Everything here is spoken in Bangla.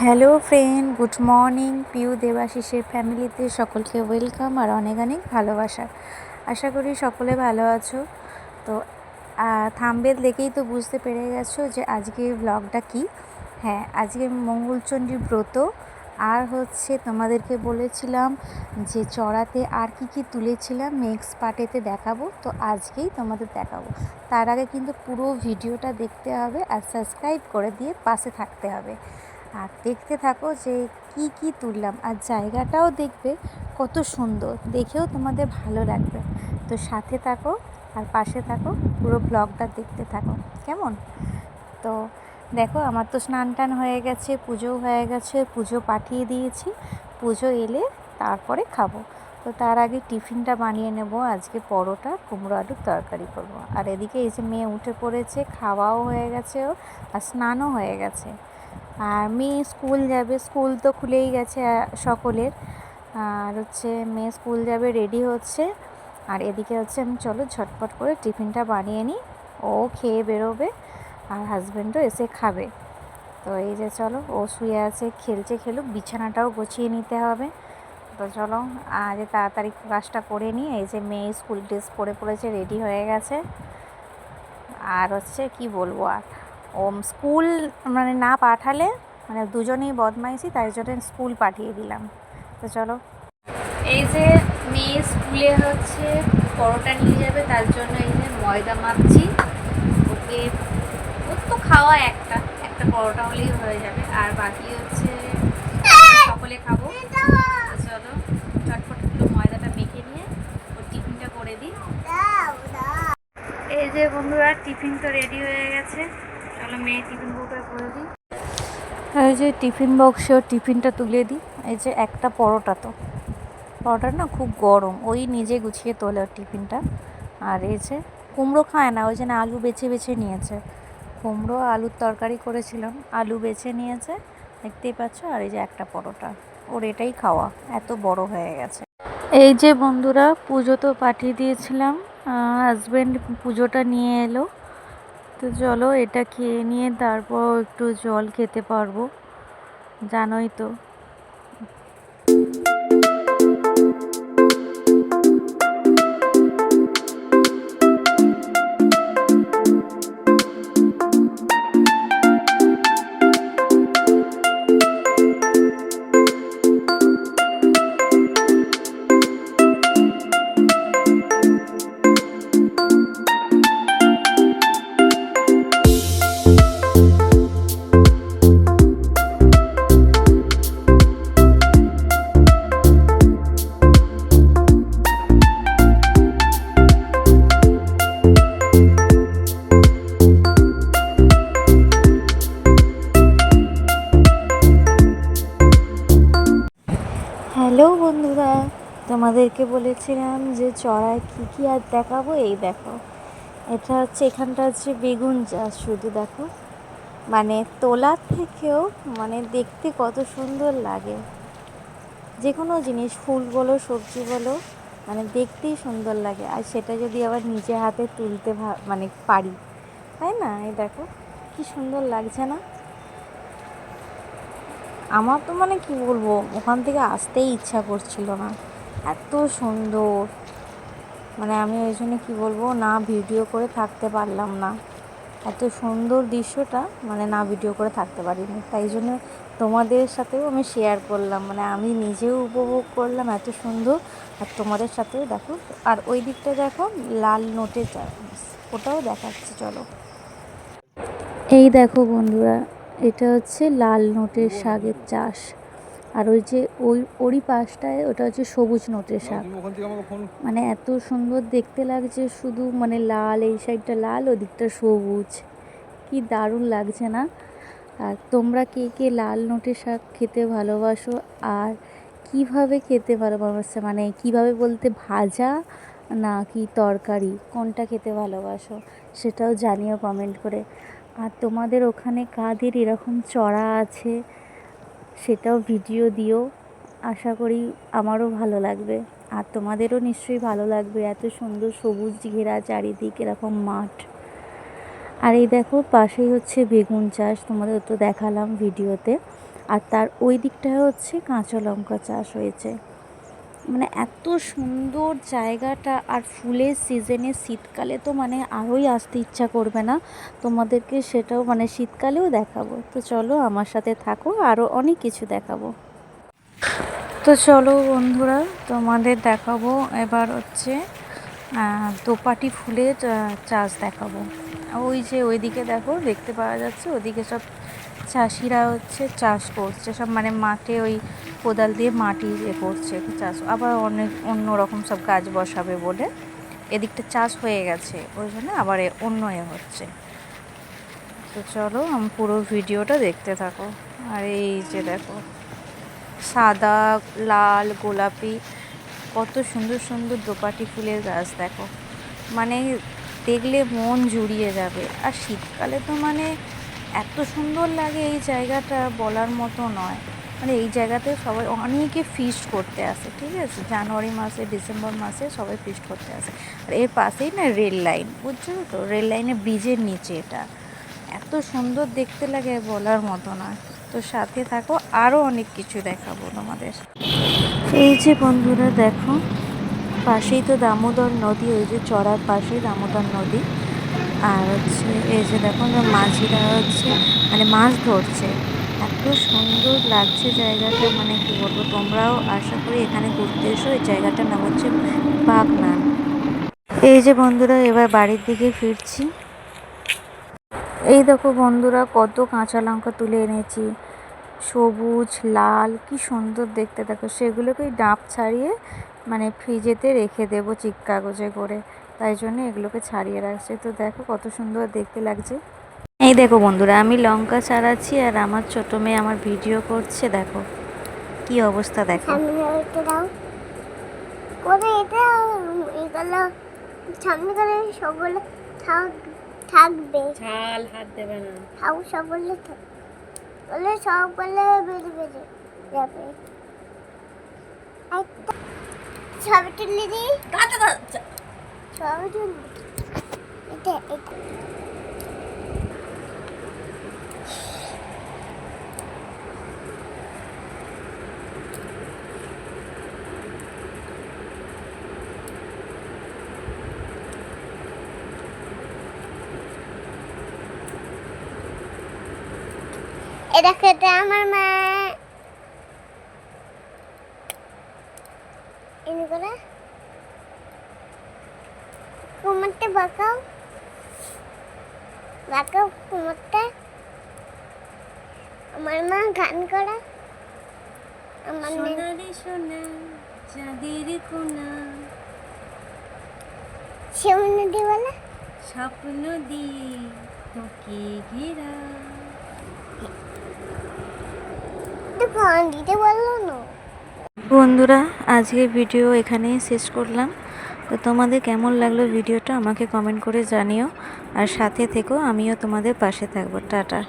Hello friend, good morning Piu দেবাশিসের ফ্যামিলিতে সকলকে ওয়েলকাম আর অনেক অনেক ভালোবাসা। আশা করি সকলে ভালো আছো। তো থাম্বেল দেখেই তো বুঝতে পেরে গেছো যে আজকে ব্লগটা কি। হ্যাঁ আজকে মঙ্গলচণ্ডী ব্রত। আর হচ্ছে তোমাদেরকে বলেছিলাম যে চড়াতে আর কি কি তুলেছিলাম নেক্সট পার্টেতে দেখাবো। তো আজকেই তোমাদের দেখাবো। তার আগে কিন্তু পুরো ভিডিওটা দেখতে হবে আর সাবস্ক্রাইব করে দিয়ে পাশে থাকতে হবে। আর দেখতে থাকো যে কি কি তুললাম আর জায়গাটাও দেখবে কত সুন্দর। দেখেও তোমাদের ভালো লাগবে। তো সাথে থাকো আর পাশে থাকো, পুরো ব্লগটা দেখতে থাকো। কেমন? তো দেখো, আমার তো স্নান টান হয়ে গেছে পুজো হয়ে গেছে, পুজো পাঠিয়ে দিয়েছি। পুজো এলে তারপরে খাব। তো তার আগে টিফিনটা বানিয়ে নেব। আজকে পরোটা, কুমড়ো আলুর তরকারি করব। আর এদিকে এই যে মেয়ে উঠে পড়েছে, খাওয়াও হয়ে গেছে আর স্নানও হয়ে গেছে। আর মেয়ে স্কুল যাবে, স্কুল তো খুলেই গেছে সকলের। আর হচ্ছে মেয়ে স্কুল যাবে রেডি হচ্ছে। আর এদিকে হচ্ছে আমি চলো ঝটপট করে টিফিনটা বানিয়ে নিই। ও খেয়ে বেরোবে আর হাজব্যান্ডও এসে খাবে। তো এই যে চলো, ও শুয়ে আছে, খেলছে খেলুক, বিছানাটাও গুছিয়ে নিতে হবে। তো চলো, আজ তাড়াতাড়ি কাজটা করে নিই। এই যে মেয়ে স্কুল ড্রেস পরে পড়েছে রেডি হয়ে গেছে। আর হচ্ছে কি বলব আর? ও স্কুল মানে না পাঠালে মানে দুজনেই বদমাইশি, তাই জন্য স্কুল পাঠিয়ে দিলাম। তো চলো। এই যে মেয়ে স্কুলে হচ্ছে পরোটা নিয়ে যাবে, তার জন্য এই যে ময়দা মাপছি ওকে ওর তো খাওয়া একটা একটা পরোটা হলেই হয়ে যাবে। আর বাকি হচ্ছে সকলে খাব। চলো, চটপট একটু ময়দাটা মেখে নিয়ে ওর টিফিনটা করে দিই। এই যে বন্ধুরা, টিফিন তো রেডি হয়ে গেছে। চলো এই যে টিফিন বক্সে টিফিনটা তুলে দিই। এই যে একটা পরোটা তো। পরোটা না খুব গরম, ওই নিজে গুছিয়ে তোলে ওর টিফিনটা। আর এই যে কুমড়ো খায় না, ওই জন্য আলু বেছে বেছে নিয়েছে। কুমড়ো, আলুর তরকারি করেছিলাম, আলু বেছে নিয়েছে। দেখতেই পাচ্ছ? আর এই যে একটা পরোটা। ওর এটাই খাওয়া, এত বড় হয়ে গেছে। এই যে বন্ধুরা, পুজো তো পাঠিয়ে দিয়েছিলাম। হাজব্যান্ড পুজোটা নিয়ে এলো। তো চলো এটা খেয়ে নিয়ে তারপর একটু জল খেতে পারব। জানোই তো। তোমাদেরকে বলেছিলাম যে চড়ায় কী কী আর দেখাবো, এই দেখো। এটা হচ্ছে এখানটা হচ্ছে বেগুন চাষ, শুধু দেখো। মানে তোলার থেকেও মানে দেখতে কত সুন্দর লাগে। যে কোনো জিনিস, ফুল বলো, সবজি বলো মানে দেখতেই সুন্দর লাগে। আর সেটা যদি আবার নিজে হাতে তুলতে মানে পারি, তাই না? এই দেখো, কি সুন্দর লাগছে না? আমার তো মানে কি বলব, ওখান থেকে আসতেই ইচ্ছা করছিল না। এত সুন্দর। মানে আমি ওই জন্য কী বলব, না ভিডিও করে থাকতে পারলাম না। এত সুন্দর দৃশ্যটা মানে না ভিডিও করে থাকতে পারিনি। তাই জন্য তোমাদের সাথেও আমি শেয়ার করলাম। মানে আমি নিজেও উপভোগ করলাম এত সুন্দর। আর তোমাদের সাথেও দেখো। আর ওই দিকটা দেখো, লাল নোটে ওটাও দেখাচ্ছে, চলো। এই দেখো বন্ধুরা, এটা হচ্ছে লাল নোটের শাকের চাষ। আর ওই যে ওই ওরই পাশটায় ওটা হচ্ছে সবুজ নোটের শাক। মানে এত সুন্দর দেখতে লাগছে শুধু মানে লাল এই সাইডটা লাল ওদিকটা সবুজ। কি দারুণ লাগছে না? আর তোমরা কে কে লাল নোটের শাক খেতে ভালোবাসো? আর কীভাবে খেতে ভালোবাসো? মানে কীভাবে বলতে ভাজা না কি তরকারি? কোনটা খেতে ভালোবাসো? সেটাও জানিও কমেন্ট করে। আর তোমাদের ওখানে কাদের এরকম চড়া আছে? সেটাও ভিডিও দিও। আশা করি আমারও ভালো লাগবে। আর তোমাদেরও নিশ্চয়ই ভালো লাগবে। এত সুন্দর সবুজ ঘেরা চারিদিক, এরকম মাঠ। আর এই দেখো, পাশেই হচ্ছে বেগুন চাষ। তোমাদের তো দেখালাম ভিডিওতে। আর তার ওই দিকটায় হচ্ছে কাঁচা লঙ্কা চাষ হয়েছে। মানে এত সুন্দর জায়গাটা আর ফুলের সিজনে শীতকালে তো মানে আরোই আসতে ইচ্ছা করবে না। তোমাদেরকে সেটাও মানে শীতকালেও দেখাবো। তো চলো আমার সাথে থাকো আরও অনেক কিছু দেখাবো। তো চলো বন্ধুরা, তোমাদের দেখাবো এবার হচ্ছে দোপাটি ফুলের চাষ দেখাবো। ওই যে ওইদিকে দেখো, দেখতে পাওয়া যাচ্ছে, ওদিকে সব চাষিরা হচ্ছে চাষ করছে। সব মানে মাঠে ওই কোদাল দিয়ে মাটি ইয়ে করছে চাষ। আবার অনেক অন্য রকম সব গাছ বসাবে বলে এদিকটা চাষ হয়ে গেছে, ওই জন্য আবার অন্য এ হচ্ছে। তো চলো, আমি পুরো ভিডিওটা দেখতে থাকো। আর এই যে দেখো, সাদা, লাল, গোলাপি, কত সুন্দর সুন্দর দোপাটি ফুলের গাছ দেখো। মানে দেখলে মন জুড়িয়ে যাবে। আর শীতকালে তো মানে এত সুন্দর লাগে এই জায়গাটা বলার মতো নয়। মানে এই জায়গাতে সবাই অনেকে ফিস্ট করতে আসে, ঠিক আছে? জানুয়ারি মাসে, ডিসেম্বর মাসে সবাই ফিস্ট করতে আসে। আর এর পাশেই না রেল লাইন, বুঝছ? তো রেল লাইনে ব্রিজের নিচে এটা। এত সুন্দর দেখতে লাগে বলার মতো নয় তো সাথে থাকো আরও অনেক কিছু দেখাবো তোমাদের। এই যে বন্ধুরা, দেখো, পাশেই তো দামোদর নদী ওই যে চড়ার পাশেই দামোদর নদী। আর হচ্ছে, এই যে দেখো না মাঝিরা হচ্ছে মানে মাছ ধরছে। এত সুন্দর লাগছে জায়গাটা মানে কি বলব, তোমরাও আশা করি এখানে ঘুরতে এসো। এই জায়গাটার নাম হচ্ছে বাগনান। এই যে বন্ধুরা, এবার বাড়ির দিকে ফিরছি। এই দেখো বন্ধুরা, কত কাঁচা লঙ্কা তুলে এনেছি। সবুজ, লাল, কি সুন্দর দেখতে। দেখো, সেগুলোকেই ডাব ছাড়িয়ে মানে ফ্রিজেতে রেখে দেবো চিক কাগজে করে। তাই জন্য এগুলোকে ছাড়িয়ে রাখছে। তো দেখো কত সুন্দর দেখতে লাগছে। এই দেখো বন্ধুরা আমি লঙ্কা ছাড়াচ্ছি আর আমার ছোট মেয়ে আমার ভিডিও করছে দেখো। কি অবস্থা দেখো। থাকবে। ছাল হাত দেবে না। থাক সবগুলো বলে সবগুলো বেড়ে বেড়ে যাবে। একটা ছবি তুলে দিই ছবি তুলি এটা এটা এটা খেতে আমার মা। এনে করে। কুমারটা বাঁকাও। বাঁকাও কুমারটা। আমার মা গান করা। আমার সোনারে সোনা চাঁদের কোনা। সেমন দিওয়ালা স্বপ্ন দিয়ে তোকে ঘেরা। তো দিতে না। বন্ধুরা আজকে ভিডিও এখানেই শেষ করলাম। তো তোমাদের কেমন লাগল ভিডিওটা আমাকে কমেন্ট করে জানিও। আর সাথে থেকো, আমিও তোমাদের পাশে থাকব। টাটা।